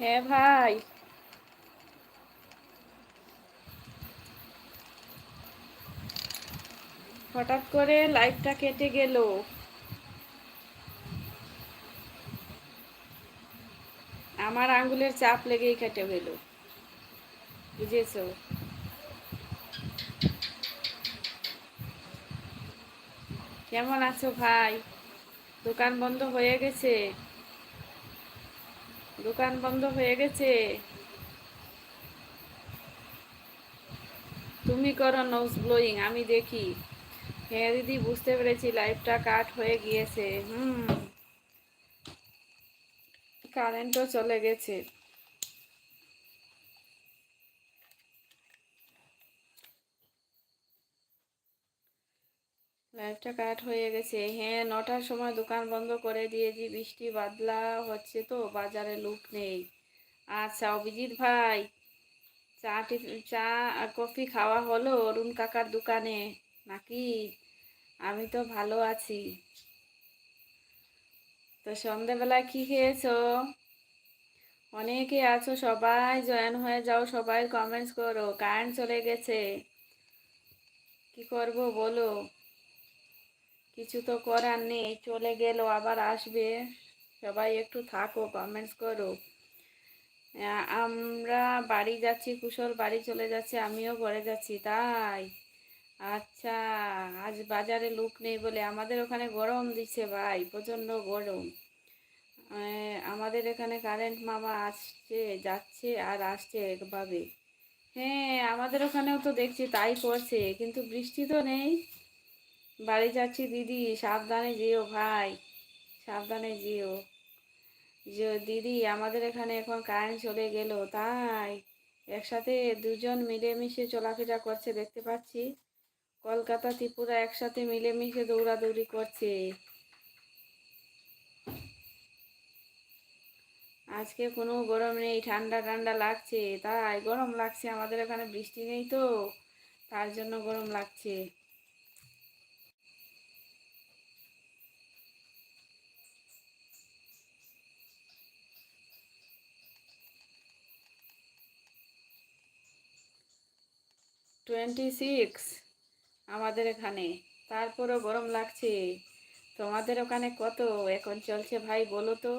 হ্যাঁ ভাই। হঠাৎ করে লাইফটা কেটে গেল। আমার আঙ্গুলের চাপ লেগেই কেটে গেল বুঝেছ? কেমন আছো ভাই? দোকান বন্ধ হয়ে গেছে। দোকান বন্ধ হয়ে গেছে। তুমি করো নোজ ব্লোয়িং আমি দেখি। হ্যাঁ দিদি, বুঝতে পেরেছি লাইফটা কাট হয়ে গিয়েছে। হুম। কারেন্টও চলে গেছে। লাইফটা কাট হয়ে গেছে। হ্যাঁ নটার সময় দোকান বন্ধ করে দিয়েছি, বৃষ্টি বাদলা হচ্ছে তো, বাজারে লুক নেই। আচ্ছা অভিজিৎ ভাই, চা চা কফি খাওয়া হলো অরুণ কাকার দোকানে? নাকি? আমি তো ভালো আছি। তো সন্ধেবেলায় কি খেয়েছো? অনেকে আছো, সবাই জয়েন হয়ে যাও, সবাই কমেন্টস করো। কারেন্ট চলে গেছে। কি করব বলো? কিছু তো করার নেই, চলে গেল, আবার আসবে। সবাই একটু থাকো কমেন্টস করো। আমরা বাড়ি যাচ্ছি, কুশল বাড়ি চলে যাচ্ছে, আমিও ঘরে যাচ্ছি, তাই? আচ্ছা আজ বাজারে লোক নেই বলে আমাদের ওখানে গরম দিচ্ছে ভাই, প্রচণ্ড গরম। আমাদের এখানে কারেন্ট মামা আসছে, যাচ্ছে আর আসছে একভাবে। হ্যাঁ আমাদের ওখানেও তো দেখছি তাই পড়ছে কিন্তু বৃষ্টি তো নেই। বাড়ি যাচ্ছি দিদি, সাবধানে যেও ভাই, সাবধানে যেও। যে, দিদি, আমাদের এখানে এখন কারেন্ট চলে গেল, তাই একসাথে দুজন মিলেমিশে চলাফেরা করছে, দেখতে পাচ্ছি। কলকাতা, ত্রিপুরা একসাথে মিলেমিশে দৌড়াদৌড়ি করছে। আজকে কোনো গরম নেই, ঠান্ডা ঠান্ডা লাগছে, তাই গরম লাগছে, আমাদের এখানে বৃষ্টি নেই তো, তার জন্য গরম লাগছে। টোয়েন্টি সিক্স আমাদের এখানে। তারপরও গরম লাগছে। তোমাদের ওখানে কত? এখন চলছে ভাই, বলো তো।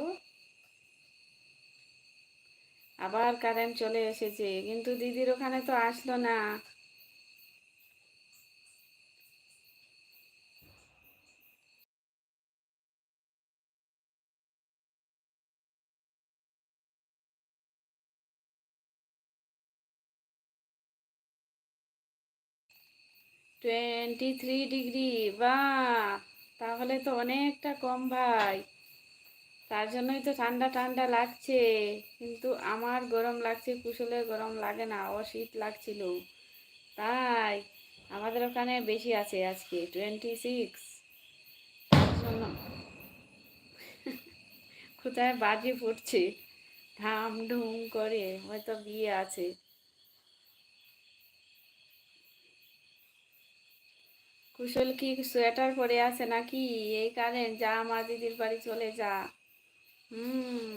আবার কারেন্ট চলে এসেছে। কিন্তু দিদির ওখানে তো আসলো না। টোয়েন্টি থ্রি ডিগ্রি বা তাহলে তো অনেকটা কম ভাই। তার জন্যই তো ঠান্ডা ঠান্ডা লাগছে। কিন্তু আমার গরম লাগছে, কুশলের গরম লাগে না ও শীত লাগছিল। তাই আমাদের ওখানে বেশি আছে আজকে টোয়েন্টি সিক্স কোথায় বাজি ফুটছে? ধাম ঢুম করে হয়তো বিয়ে আছে। কুশল কি সোয়েটার পরে আছে নাকি? এই কারেন্ট, যা আমার দিদির বাড়ি চলে যা। হুম।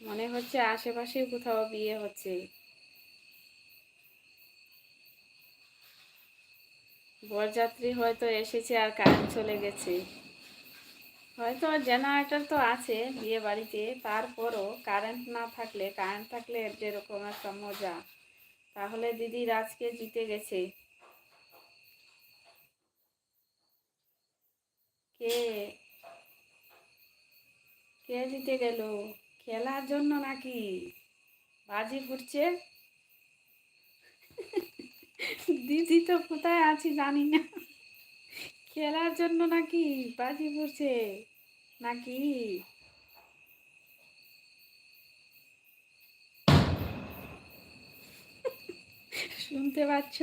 মনে হচ্ছে আশেপাশে কোথাও বিয়ে হচ্ছে। বরযাত্রী হয়তো এসেছে আর কারেন্ট চলে গেছে। হয়তো জেনারেটর তো আছে বিয়ে বাড়িতে, তারপরও কারেন্ট না থাকলে কারেন্ট থাকলে যেরকম একটা মজা। তাহলে দিদি রাজকে জিতে গেছে। কে? কে জিতে গেল? খেলার জন্য নাকি? বাজি ফুটছে দিদি তো কোথায় আছি জানি না। খেলার জন্য নাকি বাজি ফুটছে নাকি? শুনতে পাচ্ছ?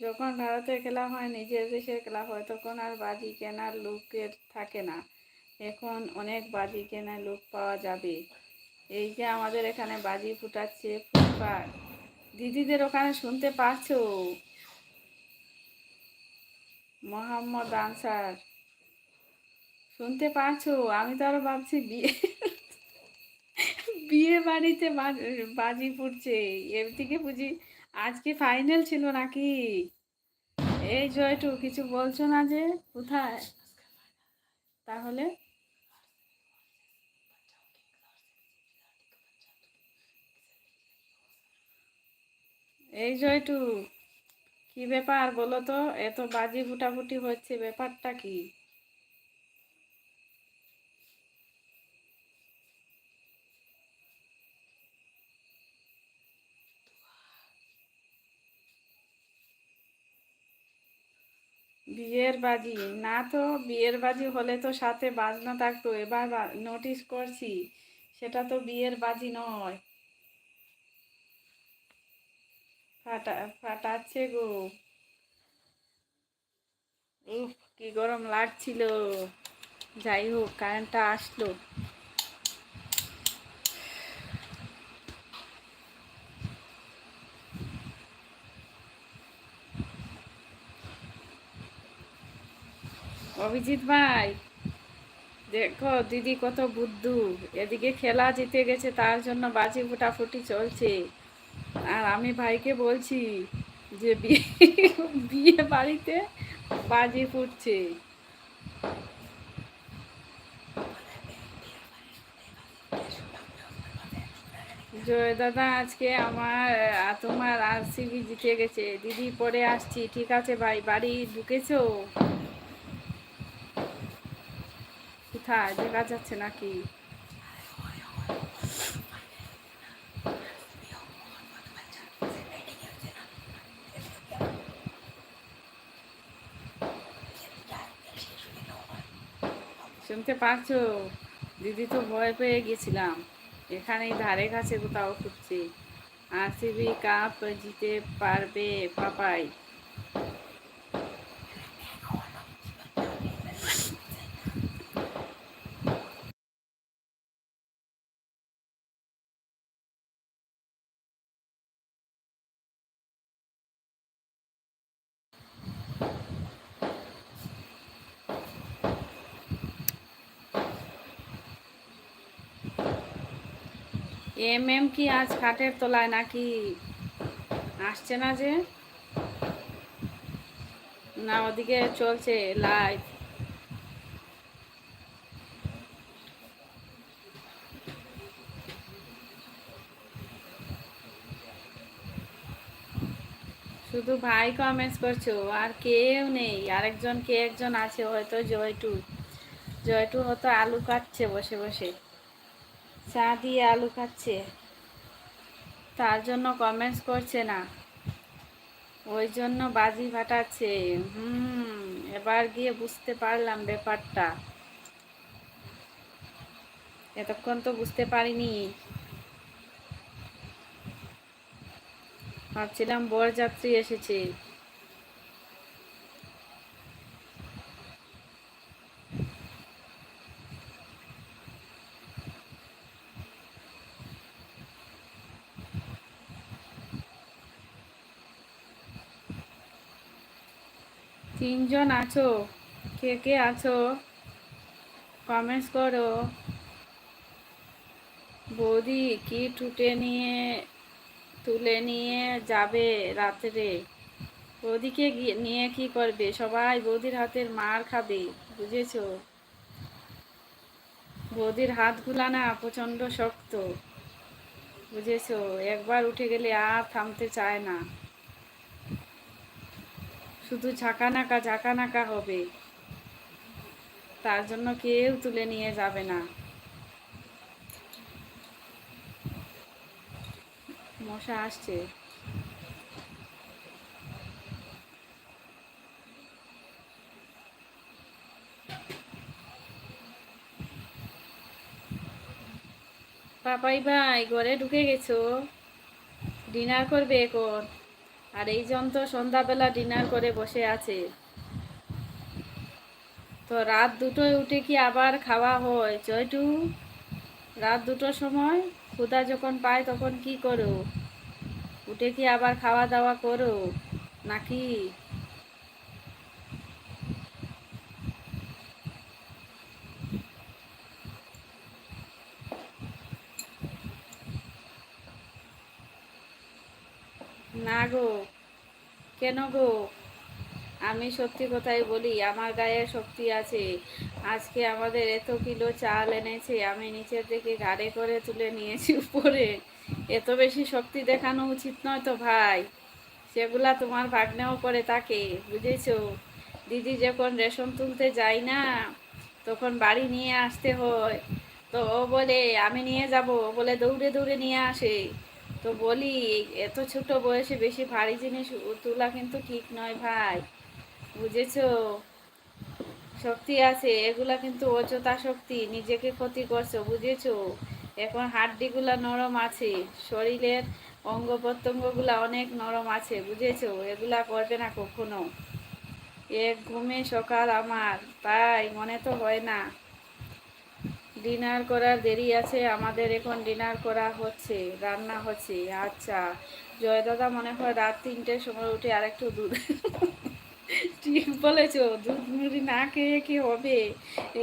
যখন ভারতের খেলা হয়, নিজের দেশের খেলা হয়, তখন আর বাজি কেনার লোকের থাকে না। এখন অনেক বাজি কেনার লোক পাওয়া যাবে। এই যে আমাদের এখানে বাজি ফুটাচ্ছে দিদিদের ওখানে শুনতে পাচ্ছ? মোহাম্মদ আনসার। শুনতে পারছ? আমি তো আরও ভাবছি বিয়ে। বিয়ে বাড়িতে বাজি ফুটছে। থেকে বুঝি আজকে ফাইনাল ছিল নাকি? এই জয়টু, কিছু বলছো না যে? কোথায়? তাহলে? এই জয়টু, কি ব্যাপার বলো তো? এত বাজি ফুটাফুটি হচ্ছে ব্যাপারটা কি? বিয়ের বাজি। না তো, বিয়ের বাজি হলে তো সাথে বাজনা থাকতো। এবার নোটিস করছি, সেটা তো বিয়ের বাজি নয়। ফাটা, ফাটাচ্ছে গো। উফ, কি গরম লাগছিল। যাই হোক কারেন্টটা আসলো। অভিজিৎ ভাই, দেখো দিদি কত বুদ্ধু। এদিকে খেলা জিতে গেছে, তার জন্য বাজি ফুটাফুটি চলছে। আর আমি ভাইকে বলছি যে বিয়ে বিয়ে বাড়িতে বাজি ফুটছে। জয় দাদা, আজকে আমার তোমার আরসিবি জিতে গেছে। দিদি পরে আসছি। ঠিক আছে ভাই, বাড়ি ঢুকেছো? কোথায় দেখা যাচ্ছে নাকি? শুনতে পারছ? দিদি তো ভয় পেয়ে গেছিলাম। এখানে ধারে কাছে কোথাও খুঁজছি। আরসিবি কাপ জিতে পারবে, পাপাই। এম এম কি আজ খাটের তলায় নাকি আসছে না যে? না, ওদিকে চলছে লাইভ শুধু ভাই কমেন্টস করছ আর কেউ নেই। আরেকজন কে একজন আছে? হয়তো জয়টু। জয়টু হয়তো আলু কাটছে বসে বসে। চা দিয়ে আলু খাচ্ছে। তার জন্য কমেন্টস করছে না। ওই জন্য বাজি ফাটাচ্ছে। হুম, এবার গিয়ে বুঝতে পারলাম ব্যাপারটা। এতক্ষণ তো বুঝতে পারিনি। ভাবছিলাম বরযাত্রী এসেছে। তিনজন আছো? কে কে আছো? কমেন্টস করো। বৌদি কি টুটে নিয়ে, তুলে নিয়ে যাবে রাত্রে? বৌদিকে নিয়ে কি করবে? সবাই বৌদির হাতের মার খাবে, বুঝেছ? বৌদির হাতগুলা না প্রচণ্ড শক্ত, বুঝেছ? একবার উঠে গেলে আর থামতে চায় না। শুধু ঝাঁকানাকা ঝাঁকানাকা হবে। তার জন্য কেউ তুলে নিয়ে যাবে না। মশা আসছে। পাপাই ভাই, ঘরে ঢুকে গেছো? ডিনার করবে এখন? আর এইজন তো সন্ধ্যাবেলা ডিনার করে বসে আছে। তো রাত দুটোয় উঠে কি আবার খাওয়া হয়? জয়টু, রাত দুটোর সময় ক্ষুদা যখন পায় তখন কি করো? উঠে কি আবার খাওয়া দাওয়া করো? নাকি না গো? কেন গো? আমি সত্যি কথাই বলি, আমার গায়ে শক্তি আছে। আজকে আমাদের এত কিলো চাল এনেছে, আমি নিচের থেকে গাড়ি করে তুলে নিয়েছি উপরে। এত বেশি শক্তি দেখানো উচিত নয় তো ভাই। সেগুলা তোমার ভাগ্নেও করে তাকে, বুঝেছ? দিদি যখন রেশন তুলতে যাই না, তখন বাড়ি নিয়ে আসতে হয়। তো ও বলে, আমি নিয়ে যাব। বলে, দৌড়ে দৌড়ে নিয়ে আসে। তো বলি, এত ছোট বয়সে বেশি ভারী জিনিস তোলা কিন্তু ঠিক নয় ভাই, বুঝেছ? শক্তি আছে, এগুলা কিন্তু অযথা শক্তি, নিজেকে ক্ষতি করছ, বুঝেছ? এখন হাড্ডিগুলা নরম আছে, শরীরের অঙ্গ প্রত্যঙ্গগুলা অনেক নরম আছে, বুঝেছ? এগুলা করবে না কখনো। এক ঘুমে সকাল আমার, তাই মনে তো হয় না। ডিনার করার দেরি আছে, আমাদের এখন ডিনার করা হচ্ছে, রান্না হচ্ছে। আচ্ছা জয় দাদা মনে হয় রাত তিনটের সময় উঠে আরেকটু দুধ ঠিক বলেছ, দুধ মুড়ি না খেয়ে কি হবে?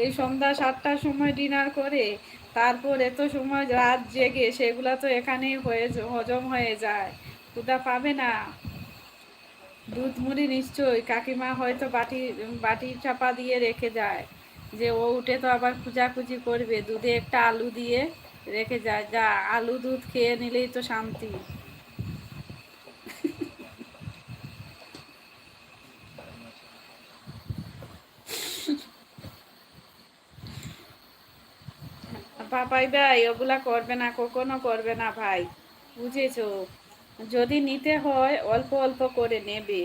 এই সন্ধ্যা সাতটার সময় ডিনার করে, তারপর এত সময় রাত জেগে, সেগুলা তো এখানেই হয়ে হজম হয়ে যায়। ক্ষুদা পাবে না। দুধ মুড়ি নিশ্চয়ই কাকিমা হয়তো বাটি বাটি চাপা দিয়ে রেখে যায়। যে ও উঠে তো আবার খুঁজাখুঁজি করবে, দুধে একটা আলু দিয়ে রেখে যায় যা আলু দুধ খেয়ে নিলেই তো শান্তি। পাপাই ভাই, ওগুলা করবে না, কখনো করবে না ভাই, বুঝেছ? যদি নিতে হয়, অল্প অল্প করে নেবে।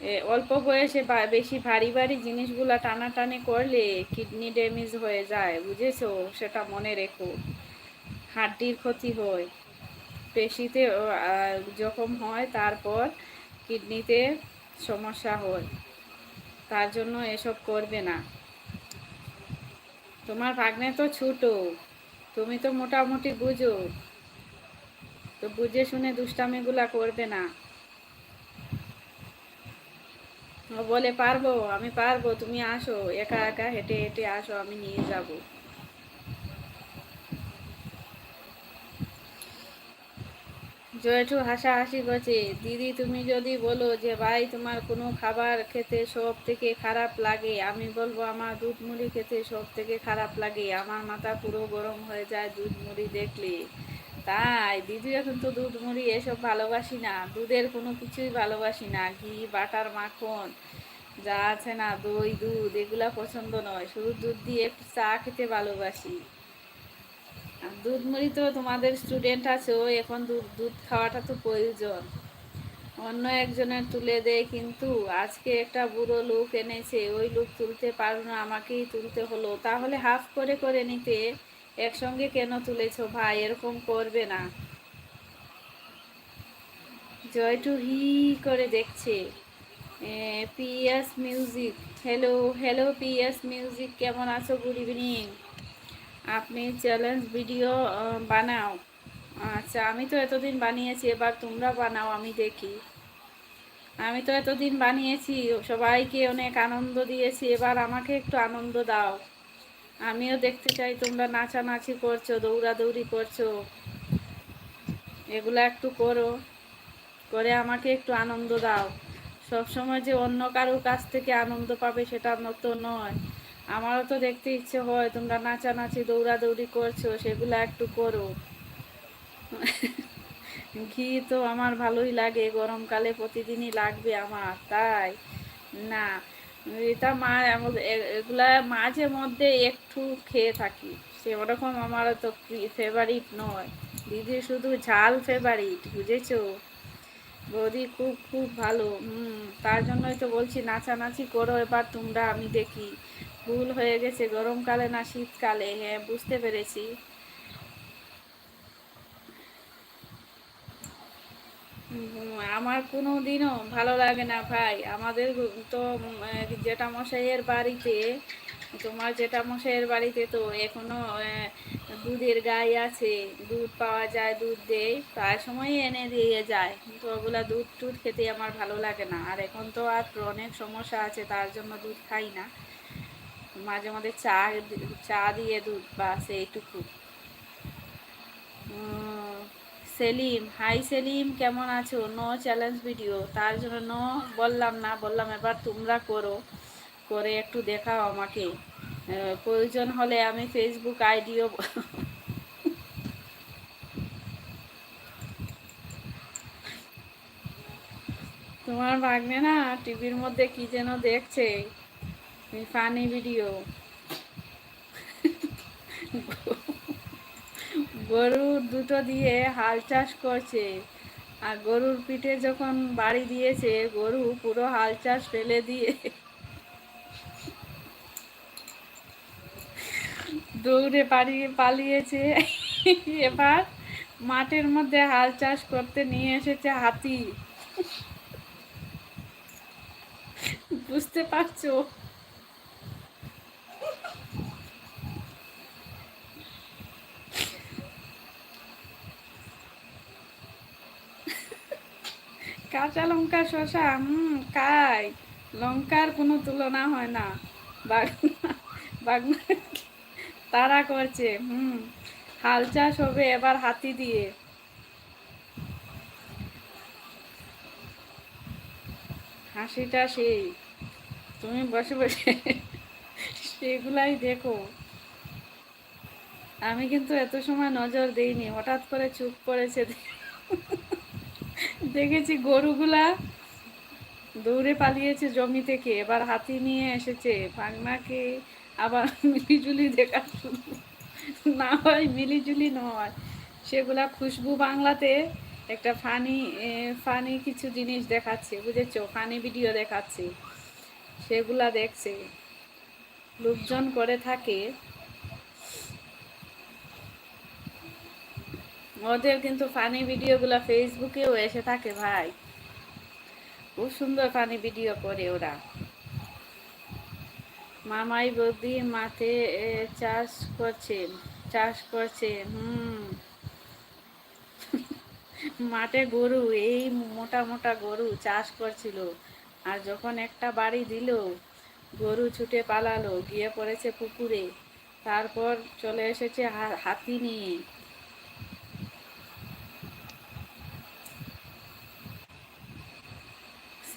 অল্প বয়সে বেশি ভারী ভারী জিনিসগুলা টানাটানি করলে কিডনি ড্যামেজ হয়ে যায়, বুঝেছ? সেটা মনে রেখো। হাড্ডির ক্ষতি হয়। পেশিতে জখম হয়, তারপর কিডনিতে সমস্যা হয়। তার জন্য এসব করবে না। তোমার ভাগ্নে তো ছোট। তুমি তো মোটামুটি বুঝো। তো বুঝে শুনে দুষ্টামিগুলা করবে না ও বলে, পারব, আমি পারব, তুমি আসো, একা একা হেঁটে হেঁটে আসো, আমি নিয়ে যাব। জয়ঠু হাসাহাসি করছে, দিদি, তুমি যদি বলো যে ভাই, তোমার কোনো খাবার খেতে সব থেকে খারাপ লাগে, আমি বলব আমার দুধ মুড়ি খেতে সব থেকে খারাপ লাগে, আমার মাথা পুরো গরম হয়ে যায় দুধ মুড়ি দেখলে। তাই দিদি এখন তো দুধ মুড়ি এসব ভালোবাসি না, দুধের কোনো কিছুই ভালোবাসি না। ঘি, বাটার, মাখন, যা আছে না, দই, দুধ, এগুলা পছন্দ নয়। শুধু দুধ দিয়ে একটু চা খেতে ভালোবাসি। আর দুধ মুড়ি তো তোমাদের স্টুডেন্ট আছো এখন দুধ দুধ খাওয়াটা তো প্রয়োজন। অন্য একজনের তুলে দেয় কিন্তু আজকে একটা বুড়ো লোক এনেছে, ওই লোক তুলতে পারো না, আমাকেই তুলতে হলো। তাহলে হাফ করে করে নিতে। একসঙ্গে কেন তুলেছো ভাই? এরকম করবে না। জয়টু হি করে দেখছে। PS music. Hello hello PS music, কেমন আছো গুড ইভিনিং? আপনি চ্যালেঞ্জ ভিডিও বানাও। আচ্ছা আমি তো এতদিন বানিয়েছি, এবার তোমরা বানাও, আমি দেখি। আমি তো এতদিন বানিয়েছি, সবাইকে অনেক আনন্দ দিয়েছি, এবার আমাকে একটু আনন্দ দাও। আমিও দেখতে চাই, তোমরা নাচানাচি করছ, দৌড়াদৌড়ি করছ। এগুলো একটু করো, করে আমাকে একটু আনন্দ দাও। সবসময় যে অন্য কারোর কাছ থেকে আনন্দ পাবে সেটা তো নয়। আমারও তো দেখতে ইচ্ছে হয়, তোমরা নাচানাচি, দৌড়াদৌড়ি করছ, সেগুলো একটু করো। ঘি তো আমার ভালোই লাগে, গরমকালে প্রতিদিনই লাগবে আমার, তাই? না। এটা মা এগুলা মাঝে মধ্যে একটু খেয়ে থাকি। সে ওরকম আমার তো ফেভারিট নয়। দিদি শুধু ঝাল ফেভারিট বুঝেছ? বৌদি খুব খুব ভালো। হুম, তার জন্যই তো বলছি, নাচানাচি করো এবার তোমরা, আমি দেখি। ভুল হয়ে গেছে গরমকালে না শীতকালে? হ্যাঁ বুঝতে পেরেছি। আমার কোনো দিনও ভালো লাগে না ভাই। আমাদের তো জেঠা মশাইয়ের বাড়িতে, তোমার জেঠা মশাইয়ের বাড়িতে তো এখনও দুধের গাই আছে। দুধ পাওয়া যায়, দুধ দেয়, প্রায় সময় এনে দিয়ে যায়। কিন্তু ওগুলা দুধ টুধ খেতে আমার ভালো লাগে না। আর এখন তো আর অনেক সমস্যা আছে, তার জন্য দুধ খাই না। মাঝে মাঝে চা চা দিয়ে দুধ বা সেইটুকু সেলিম, হাই সেলিম, কেমন আছো? নো চ্যালেঞ্জ ভিডিও তার জন্য নো বললাম না, বললাম এবার তোমরা করো, করে একটু দেখাও আমাকে। প্রয়োজন হলে আমি ফেসবুক আইডিও তোমার ভাগ্নে না টিভির মধ্যে কি যেন দেখছে? ফানি ভিডিও গরুর দুটো দিয়ে হাল চাষ করছে। আর গরুর পিঠে যখন বাড়ি দিয়েছে, গরু পুরো হাল চাষ ফেলে দিয়ে দৌড়ে পালিয়ে পালিয়েছে। এবার মাঠের মধ্যে হাল চাষ করতে নিয়ে এসেছে হাতি। বুঝতে পারছ? কাঁচা লঙ্কা শশা হুম, খাই। লঙ্কার কোনো তুলনা হয় না। বাগনা তারা করছে, হুম। হাল চাষ হবে এবার হাতি দিয়ে। হাসিটা সেই। তুমি বসে বসে সেগুলাই দেখো। আমি কিন্তু এত সময় নজর দেইনি, হঠাৎ করে চুপ করেছে। দেখেছি গরুগুলা দৌড়ে পালিয়েছে জমি থেকে, এবার হাতি নিয়ে এসেছে। পাগনাকে আবার মিলিজুলি দেখা শুরু না হয় মিলিজুলি নয় সেগুলা খুশবু বাংলাতে একটা ফানি ফানি কিছু জিনিস দেখাচ্ছে, বুঝেছ? ফানি ভিডিও দেখাচ্ছে। সেগুলা দেখছে। লোকজন করে থাকে। ওদের কিন্তু ফানি ভিডিওগুলো ফেসবুকেও এসে থাকে ভাই। খুব সুন্দর ফানি ভিডিও করে ওরা। মামাই বৌদি মাঠে চাষ করছে চাষ করছে, হুম। মাঠে গরু, এই মোটা মোটা গরু চাষ করছিল। আর যখন একটা বাড়ি দিল, গরু ছুটে পালালো, গিয়ে পড়েছে পুকুরে। তারপর চলে এসেছে হাতি নিয়ে।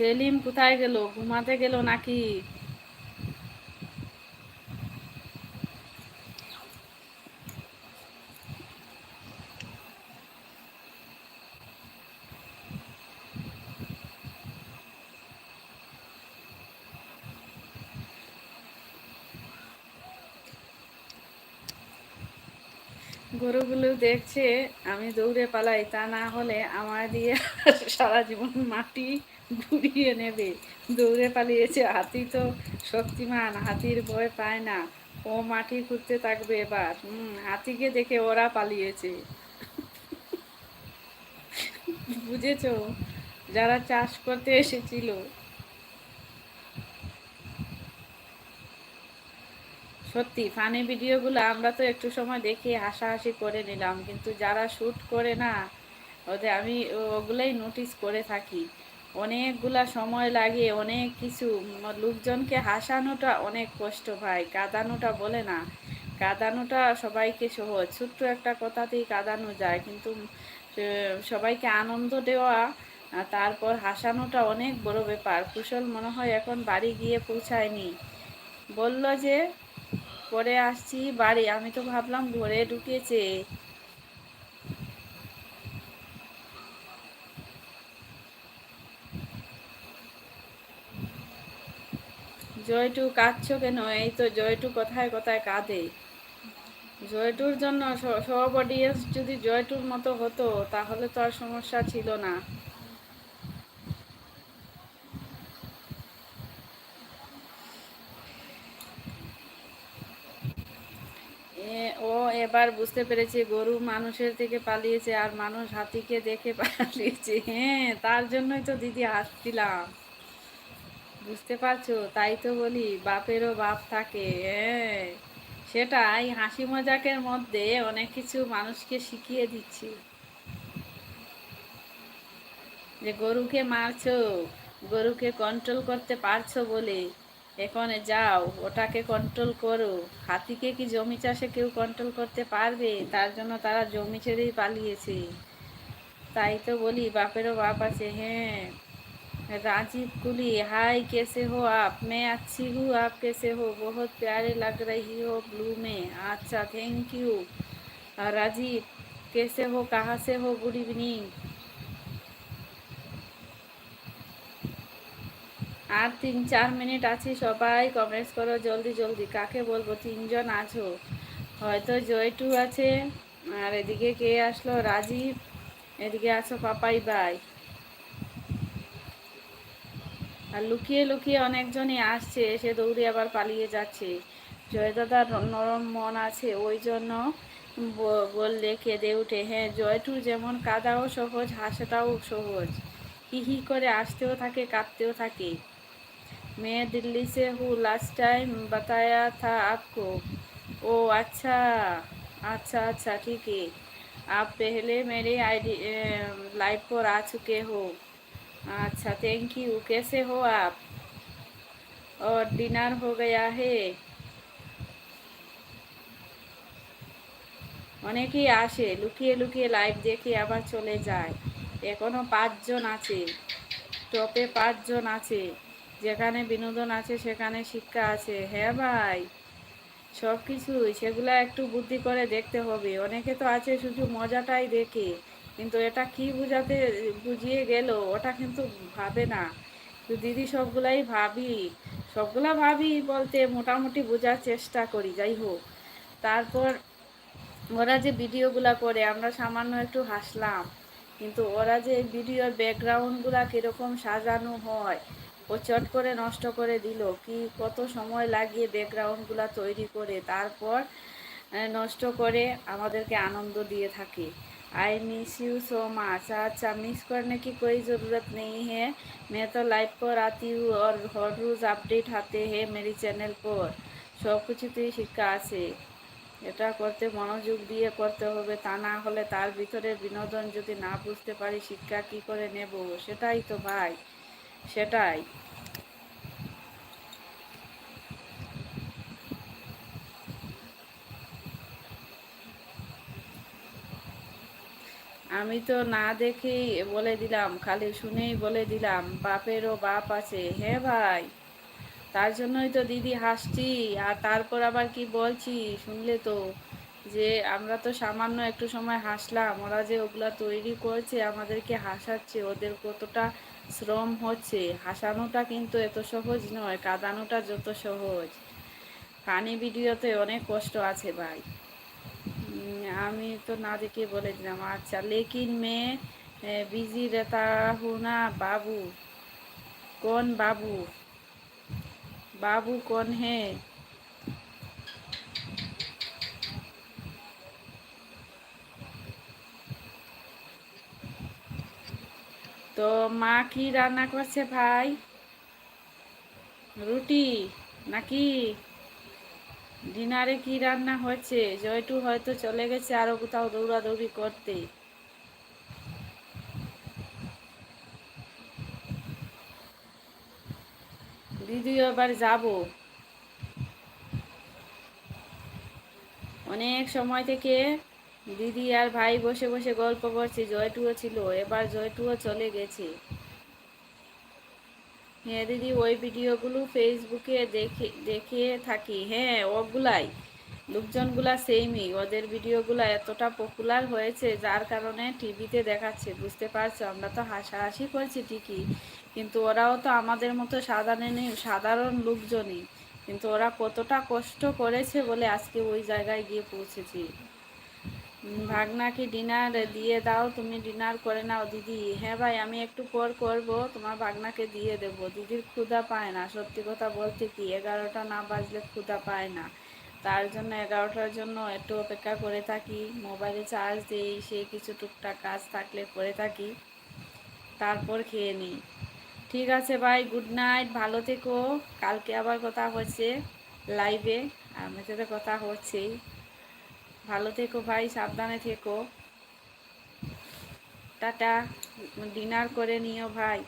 সেলিম কোথায় গেল? ঘুমাতে গেল নাকি? গরুগুলো দেখছে, আমি দৌড়ে পালাই। তা না হলে আমার দিয়ে সারা জীবন মাটি ঘুরিয়ে নেবে। দৌড়ে পালিয়েছে হাতি তো শক্তিমান, হাতির ভয় পায় না। ও মাটি খুঁড়তে থাকবে এবার। হুম হাতিকে দেখে ওরা পালিয়েছে। বুঝেছ? যারা চাষ করতে এসেছিল। সত্যি ফানি ভিডিওগুলো আমরা তো একটু সময় দেখে হাসাহাসি করে নিলাম। কিন্তু যারা শ্যুট করে না, ওদের আমি ওগুলাই নোটিস করে থাকি। অনেকগুলা সময় লাগে, অনেক কিছু। লোকজনকে হাসানোটা অনেক কষ্ট ভাই, কাঁদানোটা বলে না। কাঁদানোটা সবাইকে সহজ। ছোট্ট একটা কথাতেই কাঁদানো যায়, কিন্তু সবাইকে আনন্দ দেওয়া তারপর হাসানোটা অনেক বড় ব্যাপার। কুশল মনে হয় এখন বাড়ি গিয়ে পৌঁছায়নি। বলল যে, পরে আসছি বাড়ি। আমি তো ভাবলাম ঘরে ঢুকেছে। জয়টু কাঁদছো কেন? এই তো জয়টু কোথায় কোথায় কাঁদে। জয়টুর জন্য সব অডিয়েন্স যদি জয়টুর মতো হতো, তাহলে তো আর সমস্যা ছিল না। ও এবার বুঝতে পেরেছে গরু মানুষের থেকে পালিয়েছে আর মানুষ হাতিকে দেখে পালিয়েছে। হ্যাঁ তার জন্যই তো দিদি হাসছিলাম। বুঝতে পারছ? তাই তো বলি, বাপেরও বাপ থাকে হ্যাঁ। সেটাই, হাসি মজাকের মধ্যে অনেক কিছু মানুষকে শিখিয়ে দিচ্ছি। যে গরুকে মারছো, গরুকে কন্ট্রোল করতে পারছ বলে, এখানে যাও, ওটাকে কন্ট্রোল করো। হাতিকে কি জমি চাষে কেউ কন্ট্রোল করতে পারবে? তার জন্য তারা জমি ছেড়েই পালিয়েছে। তাই তো বলি, বাপেরও বাপ আছে হ্যাঁ। राजीव कुली हाय कैसे हो आप मैं अच्छी हूँ आप कैसे हो बहुत प्यारे लग रही हो ब्लू में अच्छा थैंक यू राजीव कैसे हो कहाँ से हो गुड इवनिंग আর তিন চার মিনিট আছি সবাই কমেন্টস করো জলদি জলদি কাকে বলবো তিনজন আছো হয়তো জয়টু আছে আর এদিকে কে আসলো রাজীব এদিকে আছো পাপাই বাই আর লুকিয়ে লুকিয়ে অনেকজনই আসছে এসে দৌড়ে আবার পালিয়ে যাচ্ছে জয়দাদার নরম মন আছে ওই জন্য বললে কেঁদে উঠে হ্যাঁ জয়টুর যেমন কাদাও সহজ হাসাটাও সহজ হি হি করে আসতেও থাকে কাঁদতেও থাকে मैं दिल्ली से हूँ लास्ट टाइम बताया था आपको ओ अच्छा अच्छा अच्छा ठीक है आप पहले मेरे आईडी लाइव पर आ चुके हो अच्छा थैंक यू कैसे हो आप और डिनर हो गया है অনেকেই আসে লুকিয়ে লুকিয়ে লাইভ দেখে আবার চলে যায় এখনো পাঁচজন আছে টপে পাঁচজন আছে যেখানে বিনোদন আছে সেখানে শিক্ষা আছে হ্যাঁ ভাই সব কিছুই সেগুলা একটু বুদ্ধি করে দেখতে হবে অনেকে তো আছে শুধু মজাটাই দেখে কিন্তু এটা কি বুঝাতে, বুঝিয়ে গেল, ওটা কিন্তু ভাবে না। তো দিদি সবগুলাই ভাবি, সবগুলা ভাবি বলতে মোটামুটি বোঝার চেষ্টা করি, যাই হোক। তারপর ওরা যে ভিডিওগুলা করে, আমরা সামান্য একটু হাসলাম। কিন্তু ওরা যে ভিডিওর ব্যাকগ্রাউন্ডগুলা কীরকম সাজানো হয়, ও চট করে নষ্ট করে দিল, কি কত সময় লাগিয়ে ব্যাকগ্রাউন্ডগুলো তৈরি করে, তারপর নষ্ট করে আমাদেরকে আনন্দ দিয়ে থাকে। I miss you so much अच्छा मिस करने की कोई ज़रूरत नहीं है मैं तो लाइव पर आती हूँ और हर रोज़ আপডেট आते हैं मेरी চ্যানেল পর সব কিছুতেই শিক্ষা আছে এটা করতে মনোযোগ দিয়ে করতে হবে তা না হলে তার ভিতরে বিনোদন যদি না বুঝতে পারি শিক্ষা কি করে নেব সেটাই তো ভাই সেটাই আমি তো না দেখেই বলে দিলাম, খালি শুনেই বলে দিলাম, বাপেরও বাপ আছে হ্যাঁ ভাই? তার জন্যই তো দিদি হাসছি, আর তারপর আবার কি বলছি শুনলে তো? যে আমরা তো সামান্য একটু সময় হাসলাম, ওরা যে ওগুলা তৈরি করছে, আমাদেরকে হাসাচ্ছে, ওদের কতটা শ্রম হচ্ছে, হাসানোটা কিন্তু এত সহজ নয়, কাঁদানোটা যত সহজ। ফানি ভিডিওতে অনেক কষ্ট আছে ভাই। আমি তো না দেখে বলে দিলাম। আচ্ছা লেকিন মেয়ে বিজি রেতা হুনা, বাবু। কোন বাবু? বাবু কোন হে? তো মা কি রান্না করছে ভাই? রুটি নাকি? ডিনারে কি রান্না হয়েছে? জয়টু হয়তো চলে গেছে আরও কোথাও দৌড়াদৌড়ি করতে। দিদি এবার যাব। অনেক সময় থেকে দিদি আর ভাই বসে বসে গল্প করছে, জয়টুও ছিল। এবার জয়টুও চলে গেছে। হ্যাঁ দিদি, ওই ভিডিওগুলো ফেসবুকে দেখে দেখে থাকি। হ্যাঁ ওগুলাই। লোকজনগুলা সেমই ওদের ভিডিওগুলো এতটা পপুলার হয়েছে, যার কারণে টিভিতে দেখাচ্ছে, বুঝতে পারছ? আমরা তো হাসাহাসি করছি ঠিকই। কিন্তু ওরাও তো আমাদের মতো সাধারণ সাধারণ লোকজনই। কিন্তু ওরা কতটা কষ্ট করেছে বলে আজকে ওই জায়গায় গিয়ে পৌঁছেছি। ভাগনাকে ডিনার দিয়ে দাও, তুমি ডিনার করে নাও, দিদি। হ্যাঁ ভাই, আমি একটু পর করব, তোমার ভাগনাকে দিয়ে দেব। দিদির ক্ষুধা পায় না, সত্যি কথা বলতে কি, এগারোটা না বাজলে ক্ষুধা পায় না। তার জন্য এগারোটার জন্য একটু অপেক্ষা করে থাকি, মোবাইলে চার্জ দিই, সে কিছু টুকটাক কাজ থাকলে করে থাকি, তারপর খেয়ে নিই। ঠিক আছে ভাই গুড নাইট ভালো থেকো। কালকে আবার কথা হচ্ছে লাইভে আমার সাথে কথা হচ্ছেই। ভালো থেকো ভাই সাবধানে থেকো। টাটা ডিনার করে নিও ভাই।